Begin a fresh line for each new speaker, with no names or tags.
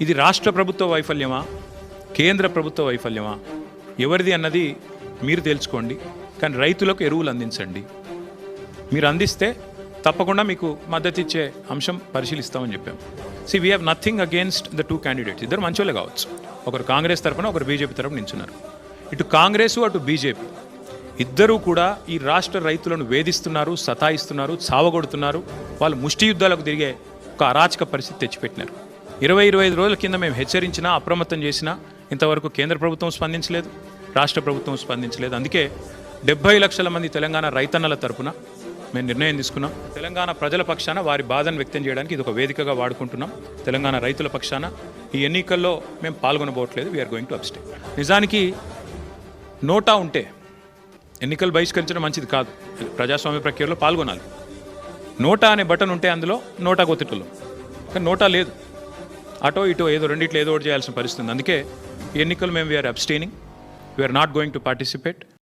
ఇది రాష్ట్ర ప్రభుత్వ వైఫల్యమా? కేంద్ర ప్రభుత్వ వైఫల్యమా? ఎవరిది అన్నది మీరు తెలుసుకోండి కానీ రైతులకు ఎరువులు అందించండి. మీరు అందిస్తే తప్పకుండా మీకు మద్దతు ఇచ్చే అంశం పరిశీలిస్తామని చెప్పాం. So we have nothing against the two candidates ఇద్దరు మంచోళ్ళే కావచ్చు. ఒకరు కాంగ్రెస్ తరపున ఒకరు బీజేపీ తరపున నించున్నారు ఇటు కాంగ్రెస్ అటు బీజేపీ. ఇద్దరూ కూడా ఈ రాష్ట్ర రైతులను వేధిస్తున్నారు సతాయిస్తున్నారు చావగొడుతున్నారు. వాళ్ళు ముష్టి యుద్ధాలకు తిరిగే ఒక అరాచక పరిస్థితి తెచ్చిపెట్టినారు. ఇరవై ఇరవై ఐదు రోజుల కింద మేము హెచ్చరించినా అప్రమత్తం చేసినా ఇంతవరకు కేంద్ర ప్రభుత్వం స్పందించలేదు రాష్ట్ర ప్రభుత్వం స్పందించలేదు. అందుకే డెబ్బై లక్షల మంది తెలంగాణ రైతన్నల తరపున మేము నిర్ణయం తీసుకున్నాం. తెలంగాణ ప్రజల పక్షాన వారి బాధను వ్యక్తం చేయడానికి ఇది ఒక వేదికగా వాడుకుంటున్నాం. తెలంగాణ రైతుల పక్షాన ఈ ఎన్నికల్లో మేము పాల్గొనబోట్లేదు వీఆర్ గోయింగ్ టు అబ్స్టే నిజానికి నోటా ఉంటే ఎన్నికలు బహిష్కరించడం మంచిది కాదు. ప్రజాస్వామ్య ప్రక్రియలో పాల్గొనాలి. నోటా అనే బటన్ ఉంటే అందులో నోటా కొత్తటలో. కానీ నోటా లేదు. అటో ఇటో ఏదో రెండిట్లో ఏదో ఒకటి చేయాల్సిన పరిస్థితి ఉంది. అందుకే ఎన్నికలు మేము we're abstaining we're not going to participate